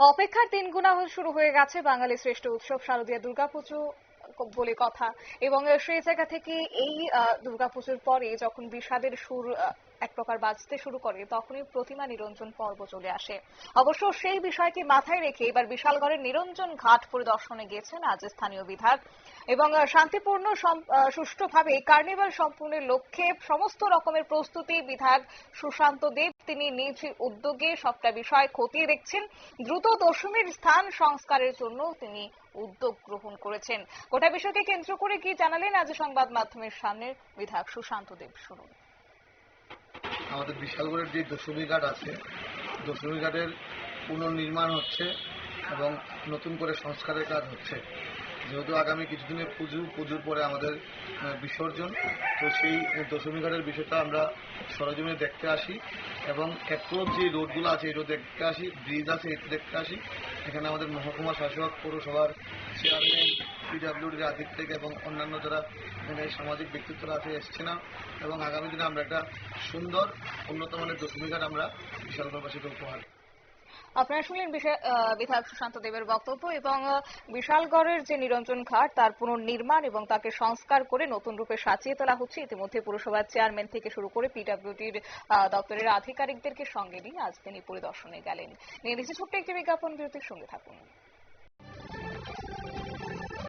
অপেক্ষার দিন গুণা শুরু হয়ে গেছে বাঙালি শ্রেষ্ঠ উৎসব শারদীয় দুর্গাপুজো। বলে কথা। এবং সেই জায়গা থেকে এই দুর্গাপুজোর পরে যখন বিষাদের সুর এক প্রকার বাজতে শুরু করে, তখনই প্রতিমা নিরঞ্জন পর্ব চলে আসে। অবশ্য সেই বিষয়কে মাথায় রেখে এবার বিশালগড়ের নিরঞ্জন ঘাট পরিদর্শনে গিয়েছেন আজ স্থানীয় বিধায়ক। এবং শান্তিপূর্ণ সুষ্ঠুভাবে কার্নিভাল সম্পূর্ণের লক্ষ্যে সমস্ত রকমের প্রস্তুতি বিধায়ক সুশান্ত দেব তিনি নিজ উদ্যোগে সবটা বিষয় খতিয়ে দেখছেন। দ্রুত দশমীর স্থান সংস্কারের জন্য তিনি উদ্যোগ গ্রহণ করেছেন। গোটা বিষয়কে কেন্দ্র করে কি জানালেন আজ সংবাদ মাধ্যমের সামনে বিধায়ক সুশান্ত দেব? শুনুন। আমাদের বিশালগড়ের যে দশমী ঘাট আছে, দশমী ঘাটের পুনর্নির্মাণ হচ্ছে এবং নতুন করে সংস্কারের কাজ হচ্ছে। যেহেতু আগামী কিছুদিনের পুজো পুজোর পরে আমাদের বিসর্জন, তো সেই দশমী ঘাটের বিষয়টা আমরা সরজমিনে দেখতে আসি এবং অ্যাপ্রোচ যে রোডগুলো আছে এই রোড দেখতে আসি, ব্রিজ আছে এটি দেখতে আসি এখানে আমাদের মহকুমা শাসক, পৌরসভার চেয়ারম্যান পিডাব্লিউডির থেকে এবং অন্যান্য যারা এখানে সামাজিক ব্যক্তিত্বরা আছে, এসছে না এবং আগামী দিনে আমরা একটা সুন্দর উন্নত মানের দশমী ঘাট আমরা বিশালগড়বাসীকে উপহার। আপনারা শুনলেন বিধায়ক সুশান্ত দেবের বক্তব্য এবং বিশালগড়ের যে নিরঞ্জন ঘাট, তার পুনর্নির্মাণ এবং তাকে সংস্কার করে নতুন রূপে সাজিয়ে তোলা হচ্ছে। ইতিমধ্যে পুরসভার চেয়ারম্যান থেকে শুরু করে পিডাব্লিউডির দপ্তরের আধিকারিকদেরকে সঙ্গে নিয়ে আজ তিনি পরিদর্শনে গেলেন। নিয়ে ছোট্ট একটি বিজ্ঞাপন, বিরতির সঙ্গে থাকুন।